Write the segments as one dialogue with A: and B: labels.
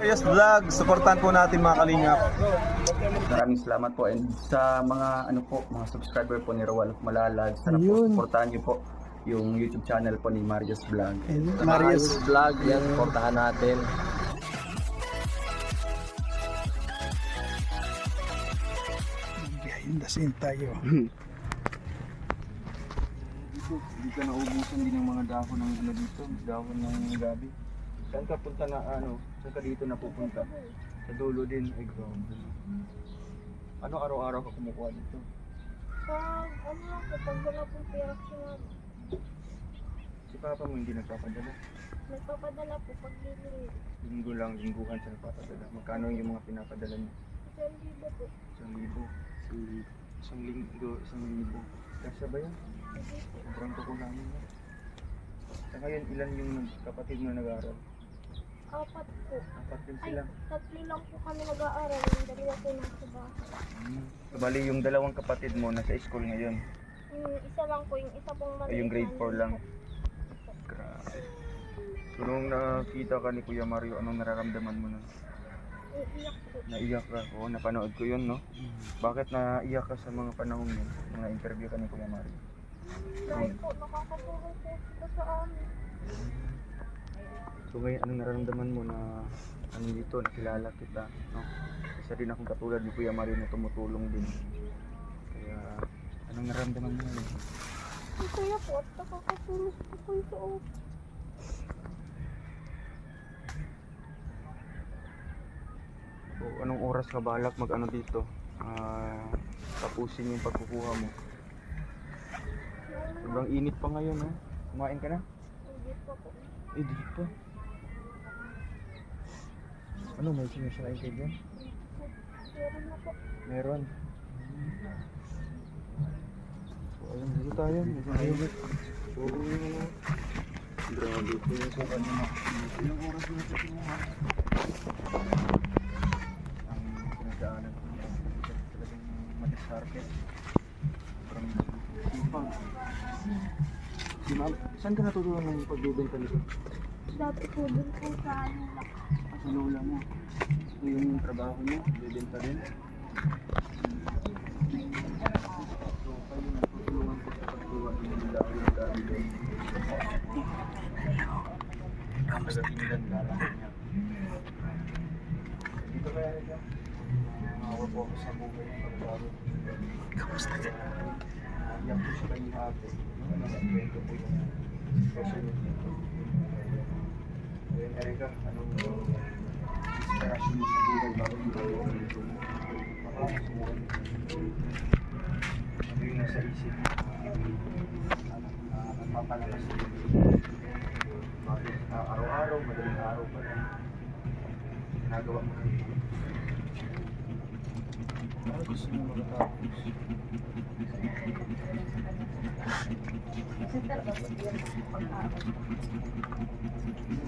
A: Yes Vlog, supportan po natin mga kalingap.
B: Maraming salamat po and sa mga ano po, mga subscriber po ni Rowal of Malalag, sana po
C: Ayun.
B: supportahan niyo po yung YouTube channel po ni Marius Vlog.
C: Marius.
D: vlog yan, portahan natin.
C: Behind the scene tayo.
B: Dito, hindi ka naubusan din ng mga dahon ng ano dito, dahon ng gabi. Saan ka punta na ano, saan ka dito napupunta? Sa dulo din, ay grabe. Ano araw-araw ka kumukuha dito?
E: Pag ano lang po, pag wala pong pera si mama,
B: Si Papa mo hindi nagpapadala.
E: nagpapadala po pag bibili.
B: Linggo lang, lingguhan siya nagpapadala. Magkano yung mga pinapadala niya?
E: Isang libo po.
B: Isang libo. Isang linggo, isang libo. Kasya ba yan? Sobrang kukulangin niya. Sa ngayon, ilan yung kapatid mo nag-aaral?
E: Apat po.
B: Apat din
E: Ay,
B: sila.
E: tatlo lang po kami nag-aaral. Yung dalawa po nasa bahay.
B: So, bali yung dalawang kapatid mo nasa school ngayon.
E: Hmm, isa lang po. Yung isa pong maliit.
B: Ay, yung grade
E: na
B: 4 lang.
E: po.
B: Grabe. So, nung nakita ka ni Kuya Mario, anong nararamdaman mo na?
E: Iiyak po.
B: Naiyak ka? Oo, napanood ko yun, no? Bakit naiyak ka sa mga panahon yun? Mga interview ka ni Kuya Mario?
E: Dahil po, nakakatulong po sa amin.
B: So ngayon, anong nararamdaman mo na ano dito, nakilala kita, no? Isa din akong katulad ni Kuya Mario na tumutulong din. Kaya, anong nararamdaman mo ngayon?
E: Kaya po at nakakatulong po ko sa amin.
B: So, anong oras ka balak mag ano dito? Ah, tapusin yung pagkukuha mo. Sobrang init pa ngayon, no? Kumain ka na?
E: Hindi po po.
B: Eh, di pa. Ano, may sinasalain kayo dyan?
E: Meron na po.
B: Meron. So, ayun, dito tayo. Dito tayo. So. Grabe po yung sa kanina. Ilang oras na ito kinuha? Ang pinagdaanan ko. Talagang matisarke. Sobrang sipag. Si ma'am, saan ka natutunan ng pagbibenta nito?
E: Dati po dun po sa ano lang.
B: Sa lola mo. So, yung trabaho niya, bibenta din. So, kayo nagtutulungan po sa pagkuha ng mga dahil ng dahil doon. Ang taga-tingnan ka lang niya. Dito kaya rin yan. Po ako sa buhay ng pagbago. Kamusta ka? Iyak po siya kay ate. Ano, kwento po yung sitwasyon niya. Erika, anong inspirasyon mo sa buhay bago mo tayo dito? Baka sumuhan. Ano yung nasa isip mo? Ano, nagpapalakas mo? Araw-araw, madaling araw pa lang? Ginagawa mo rin. Ano gusto mo makatapos? Hindi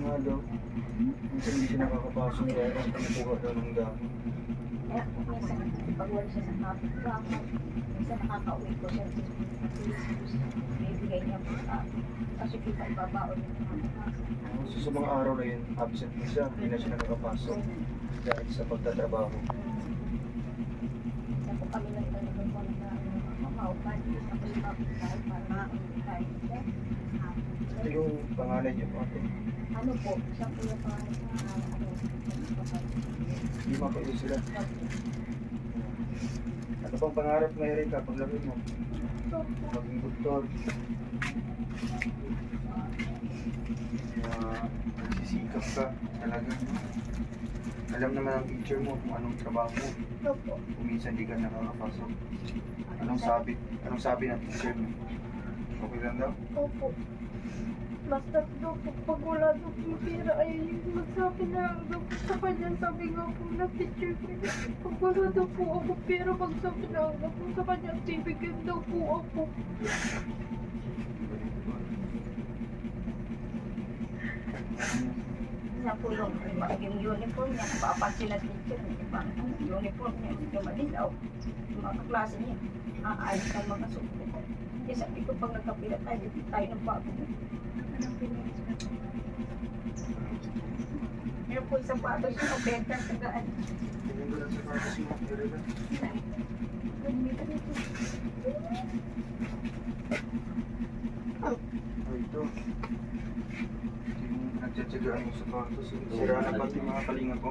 B: nga daw. Minsan hindi siya nakakapasok dahil ang pinakuha daw ng dami.
F: Kaya minsan pag siya sa topic drama, minsan nakaka-uwi ko siya. Bibigay niya po sa akin. Kasi kita ibabaon niya.
B: So, sa mga araw na yun, absent na siya, hindi na siya nakakapasok dahil sa pagtatrabaho.
F: Minsan po kami lang talaga po na mamaupan. Tapos topic tayo para makakauwi tayo.
B: Ito yung pangalan niyo ate.
F: Ano po, siya po yung pangalan sa ano,
B: Hindi mapailis sila. Ano bang pangarap mo Erika paglaki mo? Maging doktor. Uh, nagsisikap ka talaga. Alam naman ang teacher mo kung anong trabaho mo.
E: Ito po.
B: Kung minsan di ka nakakapasok. Anong sabi? Anong sabi ng teacher mo? Okay lang daw?
E: Opo. Basta daw po, pag wala daw po pera, ay magsabi na lang daw po sa kanya. Sabi nga po na teacher ko, pag wala daw po ako pera, magsabi na lang daw po sa kanya, bibigyan daw po ako.
F: Isa po yung, yung uniform niya, napapansin na teacher, di ba? Ang uniform niya, hindi madilaw. Yung mga kaklase niya, aayos ng mga suko. Kaya sabi ko, pag nagkapila tayo, tayo ng bago. Meron po isang pato siya mabenta sa gaan.
B: Tingnan ko lang sa purpose mo, Erika. Ay, ito. Yung nagtsatsagaan yung sapatos. eh. Sira na yung mga kalinga ko?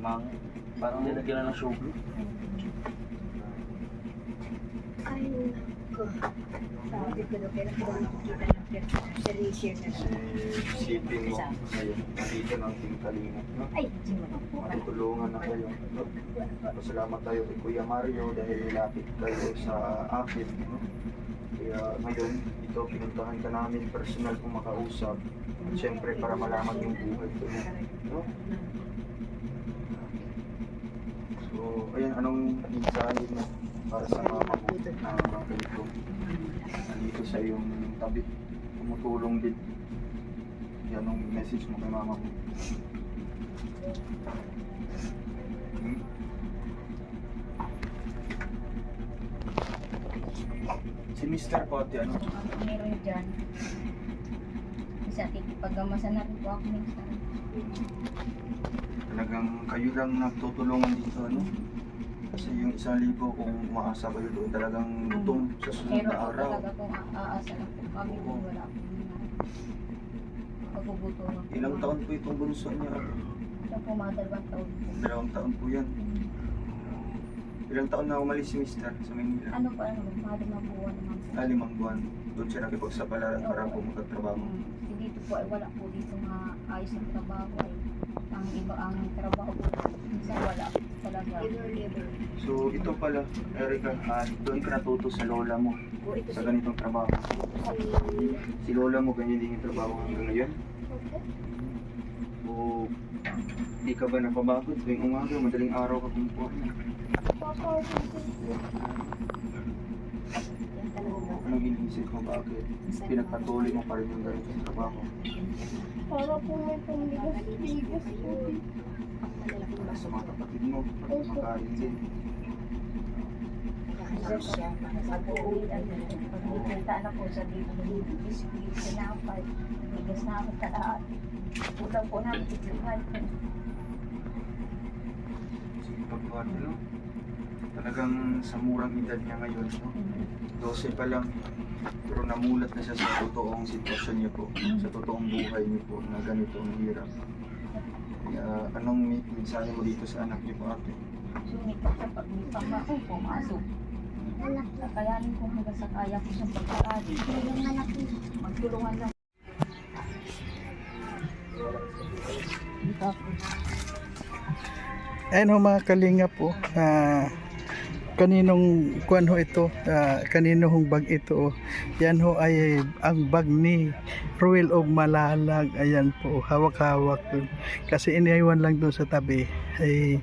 D: Mang, parang nilagyan na ng show glue.
F: Ay, nako. Sabi ko na kailan ko nakikita ng
B: shipping mo. Ayun, nandito na ang team kalinga. No?
F: Ay.
B: Matutulungan na kayo. No? Pasalamat tayo kay Kuya Mario dahil nilapit kayo sa akin. No? Kaya ngayon, ito pinuntahan ka namin personal kung makausap. At syempre para malaman yung buhay ko. No? So, ayan, anong mensahe mo para sa mga mabuti na mga? Nandito sa iyong tabi. Tumutulong din. Yan ang message mo kay mama mo. Hmm? Si Mr. Pote, ano?
F: Meron dyan. Isa, paggamasa na rin po ako minsan.
B: Talagang kayo lang nagtutulungan dito, ano? Kasi yung isang libo, kung umaasa kayo doon, talagang gutom sa sunod
F: Pero
B: na araw.
F: kung aasa po kami kung wala po pagbubutuhan.
B: Ilang taon po itong bunso niya?
F: Ito po mga dalawang taon po.
B: Dalawang taon po yan. Ilang taon na umalis si Mr. sa Manila?
F: Ano pa ano, mga limang buwan naman po.
B: Ah, limang buwan. Doon siya nakipagsapalaran para po magkatrabaho.
F: Mm, Kasi dito po ay wala po dito mga ayos ng trabaho ay ang iba ang trabaho po. Minsan wala po talaga.
B: So ito pala, Erica, ah, doon ka natuto sa lola mo sa ganitong trabaho. Si lola mo ganyan din yung trabaho hanggang ngayon? O di ka ba napabagod tuwing umaga, madaling araw ka kumukuha? Anong iniisip mo bakit? Pinagpatuloy mo pa rin yung ganitong trabaho.
E: Para po may pambigas-bigas po dito.
B: Para sa mga kapatid mo, para makain din.
F: Sa buuwi, ano, pagkikita na po sa dito, biskuit, sinapay, na ako talaan. Ulang po namin titluhan.
B: Sige pagbuhat, no? Talagang sa murang edad niya ngayon, no? 12 pa lang. Pero namulat na siya sa totoong sitwasyon niya po, sa totoong buhay niyo po na ganito ang hirap. Kaya anong mensahe mo dito sa anak niyo po ate?
F: Sumikap sa pag may pangako, pumasok. Kakayanin ko hanggang sa kaya ko sa pagkaali. Magtulungan lang.
C: Ayan ho mga kalinga po. ah, kaninong kuan ho ito? ah, kanino hong bag ito? oh. Yan ho ay ang bag ni Ruel of Malalag. Ayan po, hawak-hawak. Kasi iniwan lang doon sa tabi. Ay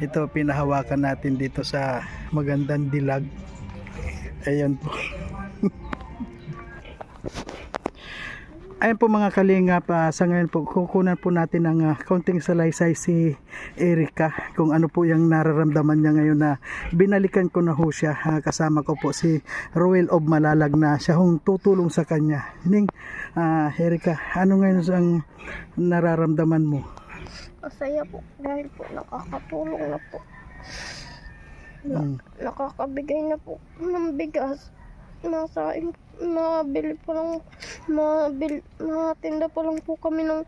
C: ito pinahawakan natin dito sa magandang dilag. Ayan po. Ayan po mga kalinga pa sa ngayon po kukunan po natin ng ah, kaunting salaysay si Erika kung ano po yung nararamdaman niya ngayon na binalikan ko na ho siya ah, kasama ko po si Roel of Malalag na siya hong tutulong sa kanya Ning ah, Erika ano ngayon ang nararamdaman mo
E: Masaya po dahil po nakakatulong na po.
C: Mm.
E: Nakakabigay na po ng bigas. Nasain, nabili pa lang, mabil, natinda pa lang po kami ng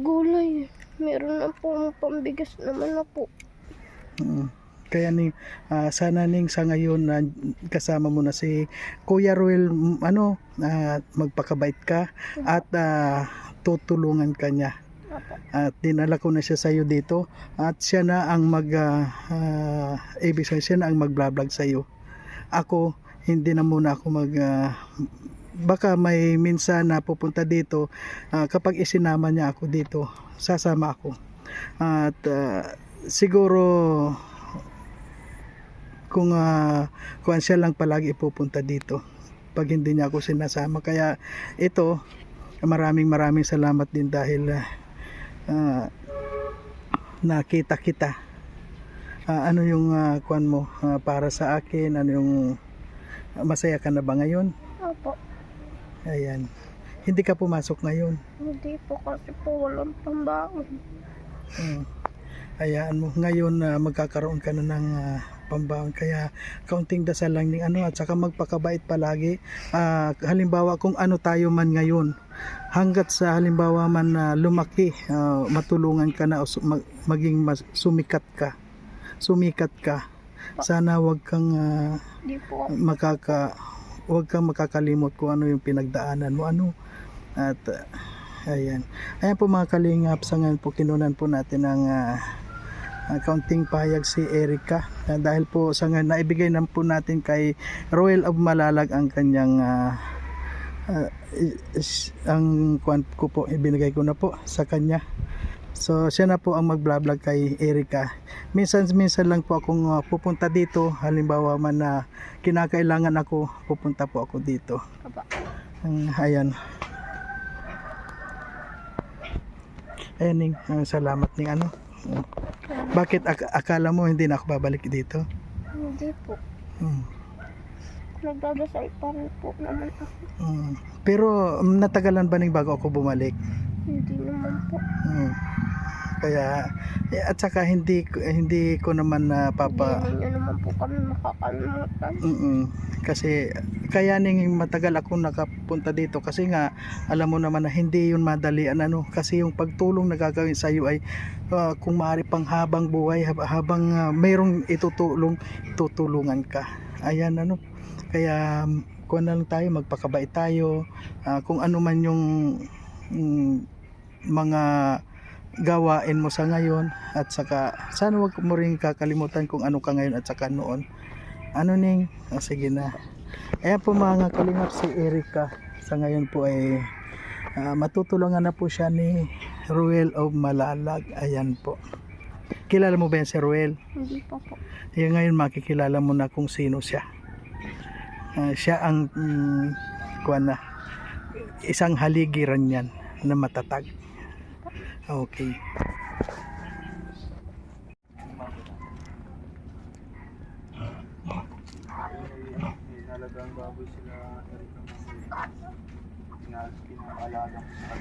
E: gulay. Meron na po pambigas naman na po.
C: Mm. Kaya ning ah, sana ning sa ngayon na kasama mo na si Kuya Ruel ano ah, magpakabait ka at ah, tutulungan ka niya. At dinala ko na siya sa iyo dito at siya na ang mag ibig sabihin siya na ang mag-vlog sa iyo. Ako hindi na muna ako mag ah, baka may minsan na pupunta dito ah, kapag isinama niya ako dito sasama ako. At ah, siguro kung uh, kung siya lang palagi ipupunta dito pag hindi niya ako sinasama. Kaya ito maraming maraming salamat din dahil ah, ah, nakita kita. Ah, ano yung uh, kuan mo ah, para sa akin? Ano yung masaya ka na ba ngayon
E: Opo.
C: ayan Hindi ka pumasok ngayon.
E: Hindi po kasi po walang pambaon.
C: Mm. Hayaan mo. Ngayon na magkakaroon ka na ng ah, pambaon. Kaya kaunting dasal lang ng ano at saka magpakabait palagi. Ah, halimbawa kung ano tayo man ngayon. Hanggat sa halimbawa man na lumaki, ah, matulungan ka na o su- mag- maging mas- sumikat ka. Sumikat ka. Sana wag kang ah,
E: ako.
C: makaka wag kang makakalimot kung ano yung pinagdaanan mo. Ano? At uh, ayan. Ayan po mga kalingap sa ngayon po kinunan po natin ng uh, kaunting pahayag si Erika Ah, dahil po sa ngayon naibigay na po natin kay Royal of Malalag ang kanyang ah, ah, is- ang kwan ko po ibinigay ko na po sa kanya So siya na po ang mag-vlog kay Erika. Minsan minsan lang po akong uh, pupunta dito. Halimbawa man na kinakailangan ako, pupunta po ako dito. Ang ayan. Ayan ning, ang salamat ning ano. Bakit ak- akala mo hindi na ako babalik dito?
E: Hindi po.
C: Hmm.
E: Nagdadasal pa rin po naman ako.
C: Hmm. Pero um, natagalan ba ning bago ako bumalik?
E: Hindi naman po.
C: Hmm. Kaya eh, at saka hindi hindi ko naman na papa
E: Hindi naman po kami makakalimutan.
C: Mm Kasi kaya ning matagal ako nakapunta dito kasi nga alam mo naman na hindi yun madalian ano kasi yung pagtulong na gagawin sa iyo ay ah, kung maaari pang habang buhay hab- habang ah, mayroong itutulong tutulungan ka. Ayan ano. Kaya kuha na lang tayo magpakabait tayo Ah, kung ano man yung mm, mga gawain mo sa ngayon at saka sana wag mo rin kakalimutan kung ano ka ngayon at saka noon. Ano ning? Ah, sige na. Ayan po mga kalingap si Erika sa ngayon po ay ah, matutulungan na po siya ni Ruel of Malalag. Ayan po. Kilala mo ba yan si Ruel?
E: Hindi pa po.
C: Yung ngayon makikilala mo na kung sino siya. Ah, siya ang mm, kuwan na isang haligiran yan na matatag okay
B: nalagang baboy sila Eric. Pinalas pinakalaga ko sa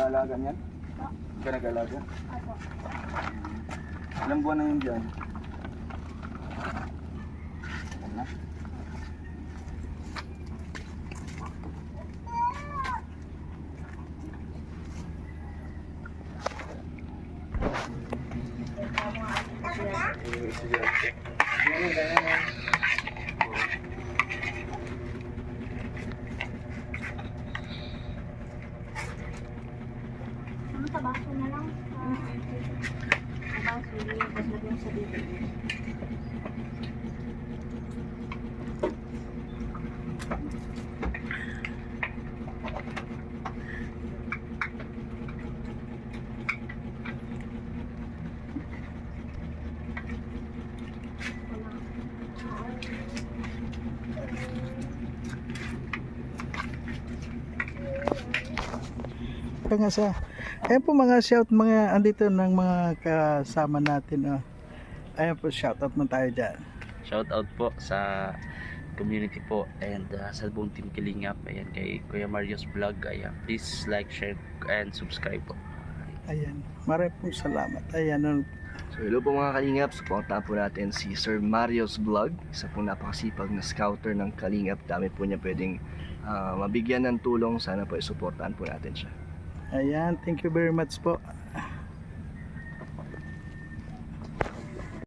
B: nag-aalaga niyan? Hindi ka nag-aalaga? Ilang buwan na yun dyan? Ayan na. Sige, sige. Sige, kaya na.
E: Ano sa baso na lang? Sa baso, tapos lagyan sa bibig.
C: Ito nga sa ayan po mga shout mga andito ng mga kasama natin oh. ayan po shout out mo tayo dyan
D: Shout out po sa community po and uh, sa buong team Kilingap. Ayan kay Kuya Marios Vlog. Ayan, please like, share, and subscribe po.
C: ayan maraming po salamat ayan ano,
G: So hello po mga Kalingap, supportahan po natin si Sir Mario's Vlog, isa pong napakasipag na scouter ng Kalingap. Dami po niya pwedeng ah, mabigyan ng tulong, sana po isuportahan po natin siya.
C: Ayan thank you very much po